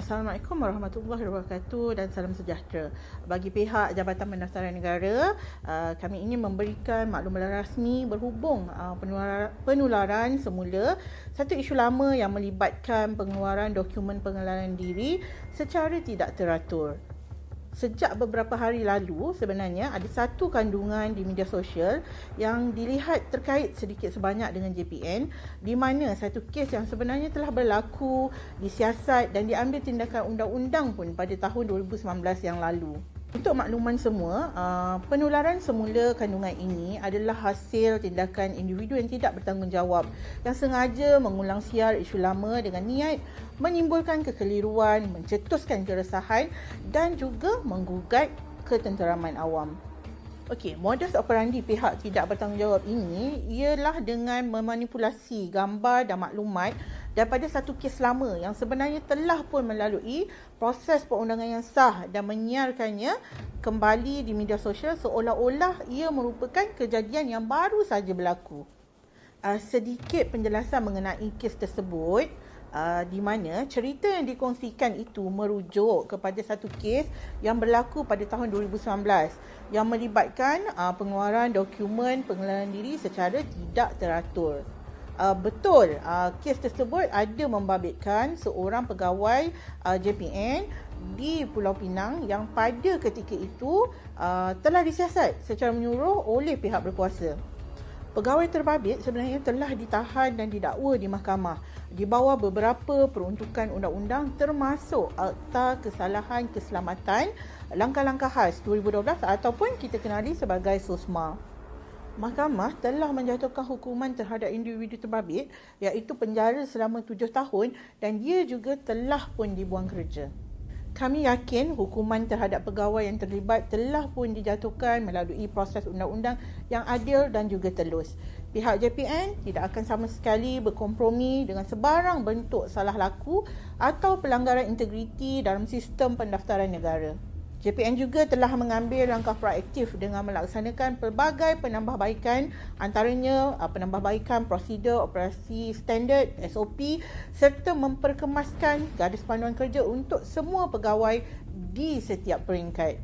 Assalamualaikum warahmatullahi wabarakatuh dan salam sejahtera. Bagi pihak Jabatan Pendaftaran Negara, uh, kami ingin memberikan maklumat rasmi berhubung uh, penularan semula satu isu lama yang melibatkan pengeluaran dokumen pengenalan diri secara tidak teratur sejak beberapa hari lalu sebenarnya ada satu kandungan di media sosial yang dilihat terkait sedikit sebanyak dengan JPN di mana satu kes yang sebenarnya telah berlaku disiasat dan diambil tindakan undang-undang pun pada tahun 2019 yang lalu. Untuk makluman semua, uh, penularan semula kandungan ini adalah hasil tindakan individu yang tidak bertanggungjawab yang sengaja mengulang siar isu lama dengan niat menimbulkan kekeliruan, mencetuskan keresahan dan juga menggugat ketenteraman awam. Okey, modus operandi pihak tidak bertanggungjawab ini ialah dengan memanipulasi gambar dan maklumat daripada satu kes lama yang sebenarnya telah pun melalui proses perundangan yang sah dan menyiarkannya kembali di media sosial seolah-olah ia merupakan kejadian yang baru saja berlaku. Uh, sedikit penjelasan mengenai kes tersebut uh, di mana cerita yang dikongsikan itu merujuk kepada satu kes yang berlaku pada tahun 2019 yang melibatkan uh, pengeluaran dokumen pengenalan diri secara tidak teratur uh, betul uh, kes tersebut ada membabitkan seorang pegawai uh, JPN di Pulau Pinang yang pada ketika itu uh, telah disiasat secara menyuruh oleh pihak berkuasa. Pegawai terbabit sebenarnya telah ditahan dan didakwa di mahkamah di bawah beberapa peruntukan undang-undang termasuk Akta Kesalahan Keselamatan Langkah-Langkah Khas 2012 ataupun kita kenali sebagai SOSMA. Mahkamah telah menjatuhkan hukuman terhadap individu terbabit iaitu penjara selama tujuh tahun dan dia juga telah pun dibuang kerja. Kami yakin hukuman terhadap pegawai yang terlibat telah pun dijatuhkan melalui proses undang-undang yang adil dan juga telus. Pihak JPN tidak akan sama sekali berkompromi dengan sebarang bentuk salah laku atau pelanggaran integriti dalam sistem pendaftaran negara. JPN juga telah mengambil langkah proaktif dengan melaksanakan pelbagai penambahbaikan antaranya uh, penambahbaikan prosedur operasi standard SOP serta memperkemaskan garis panduan kerja untuk semua pegawai di setiap peringkat.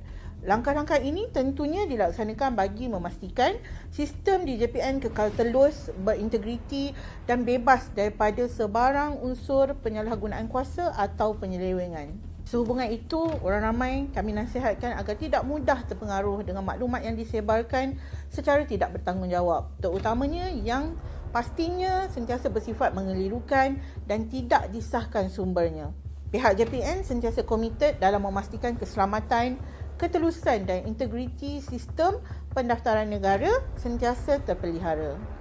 Langkah-langkah ini tentunya dilaksanakan bagi memastikan sistem di JPN kekal telus, berintegriti dan bebas daripada sebarang unsur penyalahgunaan kuasa atau penyelewengan. Sehubungan itu, orang ramai kami nasihatkan agar tidak mudah terpengaruh dengan maklumat yang disebarkan secara tidak bertanggungjawab. Terutamanya yang pastinya sentiasa bersifat mengelirukan dan tidak disahkan sumbernya. Pihak JPN sentiasa komited dalam memastikan keselamatan, ketelusan dan integriti sistem pendaftaran negara sentiasa terpelihara.